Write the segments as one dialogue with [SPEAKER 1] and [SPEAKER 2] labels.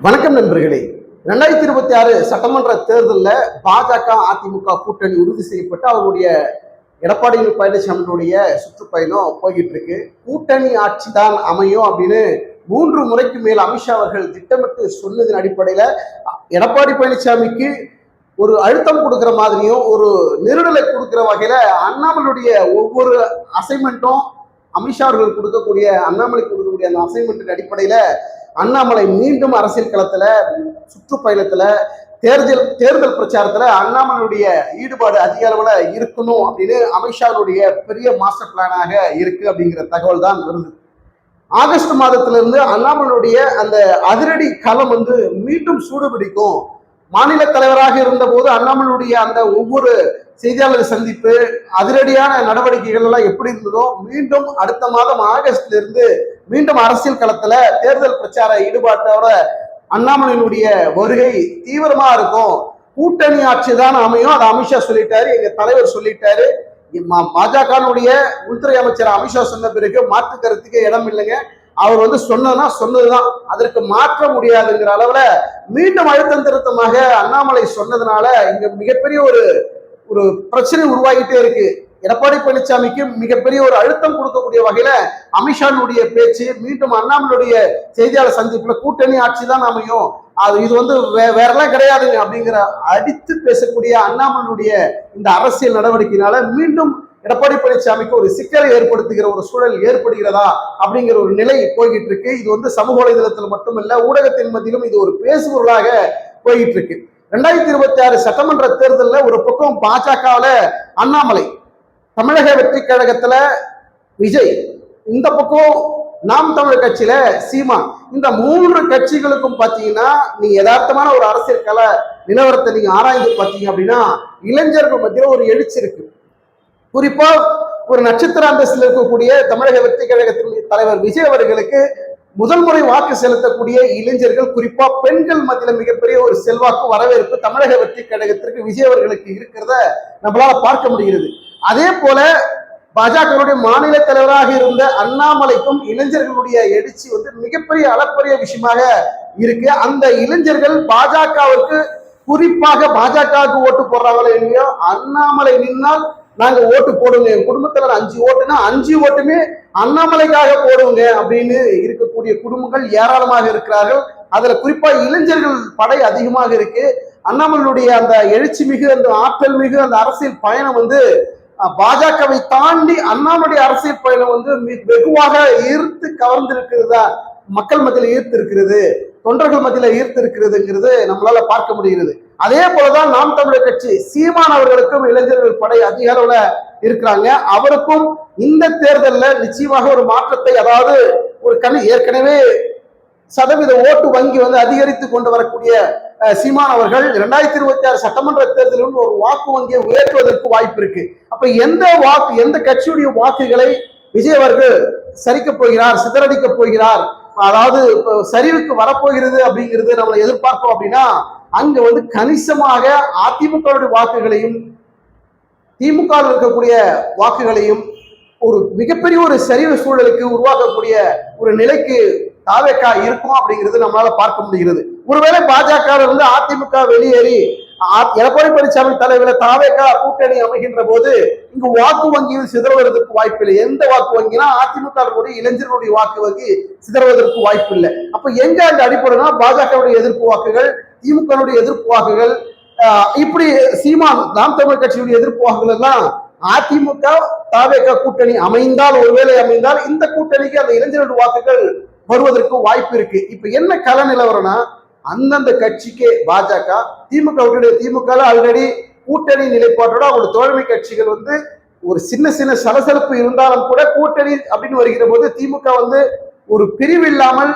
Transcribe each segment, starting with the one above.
[SPEAKER 1] வணக்கம் நண்பர்களே. ரெண்டாயிரத்தி இருபத்தி ஆறு சட்டமன்ற தேர்தலில் பாஜக அதிமுக கூட்டணி உறுதி செய்யப்பட்டு அவருடைய எடப்பாடி பழனிசாமியுடைய சுற்றுப்பயணம் போய்கிட்டு இருக்கு கூட்டணி ஆட்சி தான் அமையும் அப்படின்னு மூன்று முறைக்கு மேல் அமித்ஷா அவர்கள் திட்டமிட்டு சொன்னதன் அடிப்படையில் எடப்பாடி பழனிசாமிக்கு ஒரு அழுத்தம் கொடுக்குற மாதிரியும் ஒரு நெருடலை கொடுக்குற வகையில் அண்ணாமலுடைய ஒவ்வொரு அசைன்மெண்ட்டும் அமித்ஷா அவர்கள் கொடுக்கக்கூடிய அண்ணாமலை கொடுக்கக்கூடிய அந்த அசைன்மெண்ட்டின் அடிப்படையில் அண்ணாமலை மீண்டும் அரசியல் களத்துல சுற்றுப்பயணத்துல தேர்தல் தேர்தல் பிரச்சாரத்துல அண்ணாமலையுடைய ஈடுபாடு அதிக அளவுல இருக்கணும் அப்படின்னு அமித்ஷாவுடைய பெரிய மாஸ்டர் பிளானாக இருக்கு அப்படிங்கிற தகவல் தான் வருது. ஆகஸ்ட் மாதத்திலிருந்து அண்ணாமலையுடைய அந்த அதிரடி களம் வந்து மீண்டும் சூடு பிடிக்கும் மாநில தலைவராக இருந்தபோது அண்ணாமலையுடைய அந்த ஒவ்வொரு செய்தியாளர் சந்திப்பு அதிரடியான நடவடிக்கைகள் எல்லாம் எப்படி இருந்ததோ மீண்டும் அடுத்த மாதம் ஆகஸ்ட்ல இருந்து மீண்டும் அரசியல் களத்துல தேர்தல் பிரச்சார ஈடுபாட்டோட அண்ணாமலையினுடைய வருகை தீவிரமா இருக்கும். கூட்டணி ஆட்சி தான் அமையும். அதை அமித்ஷா சொல்லிட்டாரு எங்க தலைவர் சொல்லிட்டாரு. பாஜகனுடைய உள்துறை அமைச்சர் அமித்ஷா சொன்ன பிறகு மாற்று கருத்துக்கு இடம் இல்லைங்க. அவர் வந்து சொன்னதுன்னா சொன்னதுதான். அதற்கு மாற்ற முடியாதுங்கிற அளவுல மீண்டும் அழுத்தம் திருத்தமாக அண்ணாமலை சொன்னதுனால இங்க மிகப்பெரிய ஒரு ஒரு பிரச்சனை உருவாகிட்டே இருக்கு. எடப்பாடி பழனிசாமிக்கு மிகப்பெரிய ஒரு அழுத்தம் கொடுக்கக்கூடிய வகையில அமித்ஷானுடைய பேச்சு மீண்டும் அண்ணாமலுடைய செய்தியாளர் சந்திப்புல கூட்டணி ஆட்சி தான் அமையும். அது இது வந்து வே வேறெல்லாம் கிடையாதுங்க அப்படிங்கிற அடித்து பேசக்கூடிய அண்ணாமலுடைய இந்த அரசியல் நடவடிக்கையினால மீண்டும் எடப்பாடி பழனிசாமிக்கு ஒரு சிக்கலை ஏற்படுத்துகிற ஒரு சூழல் ஏற்படுகிறதா அப்படிங்கிற ஒரு நிலை போய்கிட்டு இருக்கு இது வந்து சமூக வலைதளத்தில் மட்டுமல்ல ஊடகத்தின் மத்தியிலும் இது ஒரு பேசுபொருளாக போய்கிட்டு இருக்கு ரெண்டாயிரத்தி இருபத்தி ஆறு சட்டமன்ற தேர்தலில் ஒரு பக்கம் பாஜகவில் அண்ணாமலை தமிழக வெற்றி கழகத்துல விஜய் இந்த பக்கம் நாம் தமிழர் கட்சியில சீமான். இந்த மூன்று கட்சிகளுக்கும் பாத்தீங்கன்னா நீங்க யதார்த்தமான ஒரு அரசியல் கல நிலவரத்தை நீங்க ஆராய்ந்து பார்த்தீங்க அப்படின்னா இளைஞர்கள் மத்தியில் ஒரு எழுச்சி இருக்கு. குறிப்பா ஒரு நட்சத்திர அந்தஸ்தில் இருக்கக்கூடிய தமிழக வெற்றி கழகத்தின் தலைவர் விஜய் அவர்களுக்கு முதல் முறை வாக்கு செலுத்தக்கூடிய இளைஞர்கள் குறிப்பா பெண்கள் மத்தியில மிகப்பெரிய ஒரு செல்வாக்கு வரவேற்பு தமிழக வெற்றி கழகத்திற்கு விஜய் அவர்களுக்கு இருக்கிறத நம்மளால பார்க்க முடிகிறது. அதே போல பாஜகவுடைய மாநில தலைவராக இருந்த அண்ணாமலைக்கும் இளைஞர்களுடைய எழுச்சி வந்து மிகப்பெரிய அளப்பரிய விஷயமாக இருக்கு. அந்த இளைஞர்கள் பாஜகவிற்கு குறிப்பாக பாஜகவுக்கு ஓட்டு போடுறாங்களோ இல்லையோ அண்ணாமலை நின்னால் நாங்க ஓட்டு போடுங்க. என் குடும்பத்துல அஞ்சு ஓட்டுனா அஞ்சு ஓட்டுமே அண்ணாமலைக்காக போடுவோங்க அப்படின்னு இருக்கக்கூடிய குடும்பங்கள் ஏராளமாக இருக்கிறார்கள். அதுல குறிப்பா இளைஞர்கள் படை அதிகமாக இருக்கு. அண்ணாமலையுடைய அந்த எழுச்சி மிகு அந்த ஆற்றல் மிகு அந்த அரசியல் பயணம் வந்து பாஜகவை தாண்டி அண்ணாமலை அரசியல் பயணம் வந்து வெகுவாக ஈர்த்து கவர்ந்திருக்கிறதா மக்கள் மத்தியில் ஈர்த்து இருக்கிறது தொண்டர்கள் மத்தியில் ஈர்த்து இருக்கிறதுங்கிறது நம்மளால பார்க்க முடிகிறது. அதே போலதான் நாம் தமிழர் கட்சி சீமான் அவர்களுக்கும் இளைஞர்கள் படை அதிக அளவுல இருக்கிறாங்க. அவருக்கும் இந்த தேர்தலில் நிச்சயமாக ஒரு மாற்றத்தை அதாவது ஒரு கண் ஏற்கனவே சதவீத ஓட்டு வங்கி வந்து அதிகரித்து கொண்டு வரக்கூடிய சீமான் அவர்கள் இரண்டாயிரத்தி இருபத்தி ஆறு சட்டமன்ற தேர்தலில் ஒரு வாக்கு வங்கியை உயர்த்துவதற்கு வாய்ப்பு இருக்கு. அப்ப எந்த வாக்கு எந்த கட்சியுடைய வாக்குகளை விஜய் அவர்கள் சரிக்க போகிறார் சிதறடிக்க போகிறார்? அதாவது சரிவுக்கு வரப்போகிறது அப்படிங்கிறது நம்ம எதிர்பார்ப்போம் அப்படின்னா அங்க வந்து கணிசமாக அதிமுக வாக்குகளையும் திமுக இருக்கக்கூடிய வாக்குகளையும் ஒரு மிகப்பெரிய ஒரு சரிவு சூழலுக்கு உருவாக்கக்கூடிய ஒரு நிலைக்கு தாவேக்கா இருக்கும் அப்படிங்கிறது நம்மளால பார்க்க முடிகிறது. ஒருவேளை பாஜக இருந்து அதிமுக வெளியேறி எடப்பாடி பழனிசாமி தலைவர தாவேக்கா கூட்டணி அமைகின்ற போது இங்கு வாக்கு வங்கியில் சிதறுவதற்கு வாய்ப்பு இல்லை. எந்த வாக்கு வங்கினா அதிமுக இளைஞர்களுடைய வாக்கு வங்கி சிதறுவதற்கு வாய்ப்பு இல்லை. அப்ப எங்க அந்த அடிப்படைனா பாஜகவுடைய எதிர்ப்பு வாக்குகள் திமுக எதிர்ப்பு வாக்குகள் இப்படி சீமான் நாம் தமிழ் கட்சியுடைய எதிர்ப்பு வாக்குகள் எல்லாம் அதிமுக தாவேக கூட்டணி அமைந்தால் ஒருவேளை அமைந்தால் இந்த கூட்டணிக்கு அந்த இளைஞர்களுடைய வாக்குகள் வருவதற்கு வாய்ப்பு இருக்கு. இப்ப என்ன கல நிலவரம்னா அந்தந்த கட்சிக்கு பாஜக திமுக திமுக ஆல்ரெடி கூட்டணி நிலைப்பாட்டோட அவங்களோட தோழமை கட்சிகள் வந்து ஒரு சின்ன சின்ன சலசலப்பு இருந்தாலும் கூட கூட்டணி அப்படின்னு வருகிற போது திமுக வந்து ஒரு பிரிவு இல்லாமல்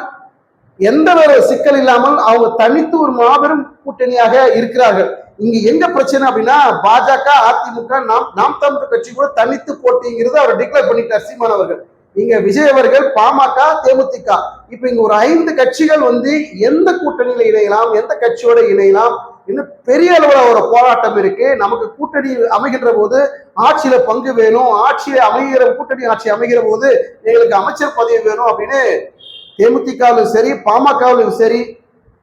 [SPEAKER 1] எந்த ஒரு சிக்கல் இல்லாமல் அவங்க தனித்து ஒரு மாபெரும் கூட்டணியாக இருக்கிறார்கள். இங்க எங்க பிரச்சனை அப்படின்னா பாஜக அதிமுக நாம் நாம் தமிழ் கட்சி கூட தனித்து போட்டிங்கிறது அவர் டிக்ளேர் பண்ணிட்டார் சீமான் அவர்கள். நீங்க விஜய் அவர்கள் பாமக தேமுதிக. இப்ப இங்க ஒரு ஐந்து கட்சிகள் வந்து எந்த கூட்டணியில இணையலாம் எந்த கட்சியோட இணையலாம் இன்னும் பெரிய அளவில் ஒரு போராட்டம் இருக்கு. நமக்கு கூட்டணி அமைகின்ற போது ஆட்சியில பங்கு வேணும். ஆட்சியில அமைகிற கூட்டணி ஆட்சி அமைகிற போது எங்களுக்கு அமைச்சர் பதவி வேணும் அப்படின்னு தேமுதிகாவிலும் சரி பாமகவிலும் சரி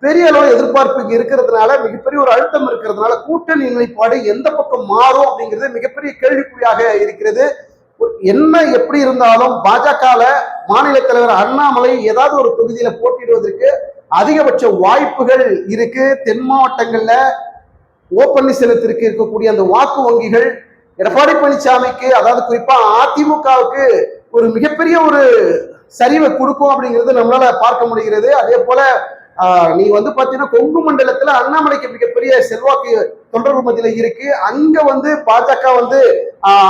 [SPEAKER 1] பெரிய அளவு எதிர்பார்ப்பு இருக்கிறதுனால மிகப்பெரிய ஒரு அழுத்தம் இருக்கிறதுனால கூட்டணி நிலைப்பாடு எந்த பக்கம் மாறும் அப்படிங்கிறது மிகப்பெரிய கேள்விக்குறியாக இருக்கிறது. என்ன எப்படி இருந்தாலும் பாஜகல மாநில தலைவர் அண்ணாமலை ஏதாவது ஒரு தொகுதியில போட்டியிடுவதற்கு அதிகபட்ச வாய்ப்புகள் இருக்கு. தென் மாவட்டங்கள்ல ஓ பன்னீர்செல்வத்திற்கு இருக்கக்கூடிய அந்த வாக்கு வங்கிகள் எடப்பாடி பழனிசாமிக்கு அதாவது குறிப்பா அதிமுகவுக்கு ஒரு மிகப்பெரிய ஒரு சரிவை கொடுக்கும் அப்படிங்கிறது நம்மளால பார்க்க முடிகிறது. அதே போல நீ வந்து பாத்தீங்கன்னா கொங்கு மண்டலத்துல அண்ணாமலைக்கு மிகப்பெரிய செல்வாக்கு தொண்டர்கள் மத்தியில இருக்கு. அங்க வந்து பாஜக வந்து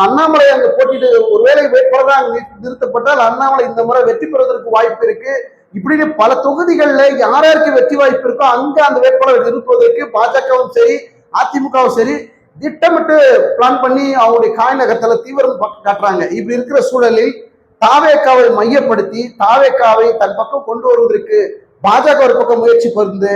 [SPEAKER 1] அண்ணாமலை அங்க போட்டிட்டு ஒருவேளை வேட்பாளராக நிறுத்தப்பட்டால் அண்ணாமலை இந்த முறை வெற்றி பெறுவதற்கு வாய்ப்பு இருக்கு. இப்படின்னு பல தொகுதிகளில் யார் யாருக்கு வெற்றி வாய்ப்பு இருக்கோ அங்க அந்த வேட்பாளரை நிறுத்துவதற்கு பாஜகவும் சரி அதிமுகவும் சரி திட்டமிட்டு பிளான் பண்ணி அவங்களுடைய காய்நகரத்துல தீவிரம் காட்டுறாங்க. இப்படி இருக்கிற சூழலில் தாவேக்காவை மையப்படுத்தி தாவேக்காவை தன் பக்கம் கொண்டு வருவதற்கு பாஜக ஒரு பக்கம் முயற்சி பொருந்து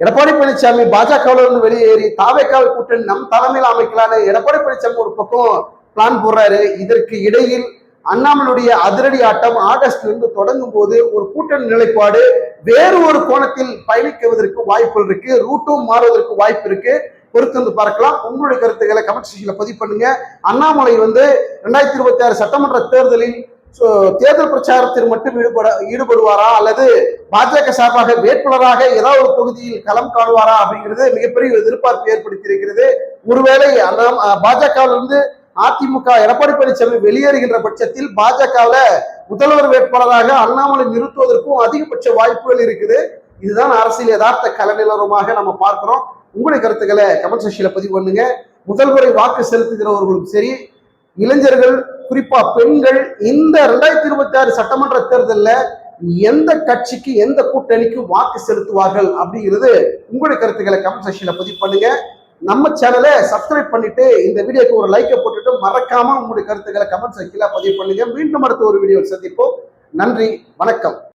[SPEAKER 1] எடப்பாடி பழனிசாமி பாஜகவில் இருந்து வெளியேறி தாவேக்காவை கூட்டணி நம் தலைமையில் அமைக்கலான்னு எடப்பாடி பழனிசாமி ஒரு பக்கம் பிளான் போடுறாரு. இதற்கு இடையில் அண்ணாமலுடைய அதிரடி ஆட்டம் ஆகஸ்ட்ல இருந்து தொடங்கும் போது ஒரு கூட்டணி நிலைப்பாடு வேறு ஒரு கோணத்தில் பயணிக்குவதற்கு வாய்ப்புகள் இருக்கு ரூட்டும் மாறுவதற்கு வாய்ப்பு இருக்கு. பொறுத்து வந்து பார்க்கலாம். உங்களுடைய கருத்துக்களை கமெண்ட் செக்ஷன்ல பதிவு பண்ணுங்க. அண்ணாமலை வந்து ரெண்டாயிரத்தி இருபத்தி ஆறு சட்டமன்ற தேர்தலில் ஸோ தேர்தல் பிரச்சாரத்தில் மட்டும் ஈடுபட ஈடுபடுவாரா? அல்லது பாஜக சார்பாக வேட்பாளராக ஏதாவது ஒரு தொகுதியில் களம் காணுவாரா? அப்படிங்கிறது மிகப்பெரிய எதிர்பார்ப்பு ஏற்படுத்தி இருக்கிறது ஒருவேளை அண்ணாம் பாஜகவிலிருந்து அதிமுக எடப்பாடி பழனிசாமி வெளியேறுகின்ற பட்சத்தில் பாஜகவில் முதல்வர் வேட்பாளராக அண்ணாமலை நிறுத்துவதற்கும் அதிகபட்ச வாய்ப்புகள் இருக்குது. இதுதான் அரசியல் யதார்த்த கல நிலவரமாக நம்ம பார்க்கிறோம். உங்களுடைய கருத்துக்களை கமெண்ட் செக்ஷனில் பதிவு பண்ணுங்க. முதல் முறை வாக்கு செலுத்துகிறவர்களும் சரி இளைஞர்கள் குறிப்பா பெண்கள் இந்த ரெண்டாயிரத்தி இருபத்தி ஆறு சட்டமன்ற தேர்தலில் எந்த கட்சிக்கு எந்த கூட்டணிக்கு வாக்கு செலுத்துவார்கள் அப்படிங்கிறது உங்களுடைய கருத்துக்களை கமெண்ட் செக்ஷன்ல பதிவு பண்ணுங்க. நம்ம சேனலை சப்ஸ்கிரைப் பண்ணிட்டு இந்த வீடியோக்கு ஒரு லைக்கை போட்டுட்டு மறக்காம உங்களுடைய கருத்துக்களை கமெண்ட் செக்ஷன்ல பதிவு பண்ணுங்க. மீண்டும் அடுத்த ஒரு வீடியோ சந்திப்போம். நன்றி வணக்கம்.